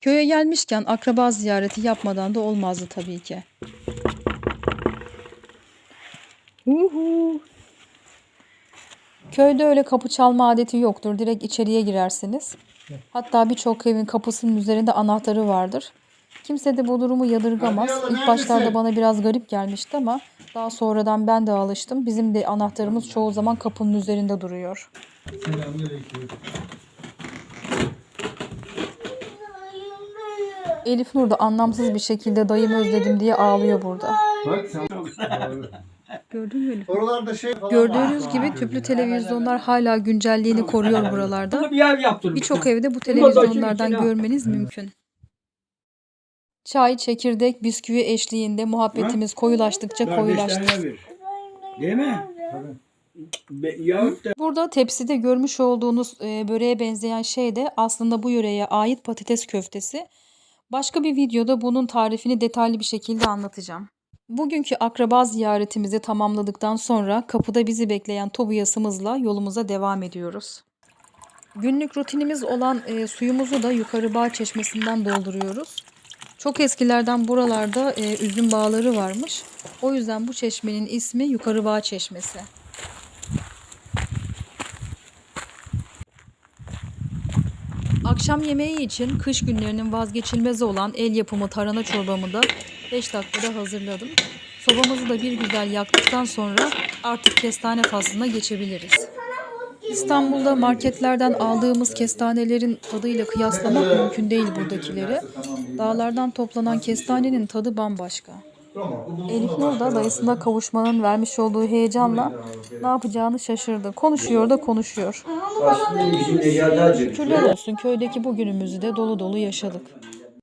Köye gelmişken akraba ziyareti yapmadan da olmazdı tabii ki. Uhu. Köyde öyle kapı çalma adeti yoktur. Direkt içeriye girersiniz. Hatta birçok evin kapısının üzerinde anahtarı vardır. Kimse de bu durumu yadırgamaz. İlk başlarda bana biraz garip gelmişti ama daha sonradan ben de alıştım. Bizim de anahtarımız çoğu zaman kapının üzerinde duruyor. Selamünaleyküm. Elif Nur da anlamsız bir şekilde dayımı özledim diye ağlıyor burada. Bak sen. Gördün mü Elif? Oralarda şey falan Gördüğünüz var. gibi tüplü televizyonlar hala güncelliğini koruyor buralarda. Bir ev yaptırmış. Birçok evde bu da televizyonlardan içine- görmeniz mümkün. Çay, çekirdek, bisküvi eşliğinde muhabbetimiz koyulaştıkça koyulaştı. Kardeşlerine. Değil mi? Be- Yahut da Burada tepside görmüş olduğunuz e, böreğe benzeyen şey de aslında bu yöreye ait patates köftesi. Başka bir videoda bunun tarifini detaylı bir şekilde anlatacağım. Bugünkü akraba ziyaretimizi tamamladıktan sonra kapıda bizi bekleyen tobuyasımızla yolumuza devam ediyoruz. Günlük rutinimiz olan e, suyumuzu da yukarı bağ çeşmesinden dolduruyoruz. Çok eskilerden buralarda e, üzüm bağları varmış. O yüzden bu çeşmenin ismi Yukarı Bağ Çeşmesi. Akşam yemeği için kış günlerinin vazgeçilmezi olan el yapımı tarhana çorbamı da 5 dakikada hazırladım. Sobamızı da bir güzel yaktıktan sonra artık kestane faslına geçebiliriz. İstanbul'da marketlerden aldığımız kestanelerin tadıyla kıyaslamak mümkün değil buradakileri. Dağlardan toplanan kestanenin tadı bambaşka. Elif Nur da dayısına kavuşmanın vermiş olduğu heyecanla ne yapacağını şaşırdı. Konuşuyor da konuşuyor. Şükürler olsun köydeki bugünümüzü de dolu dolu yaşadık.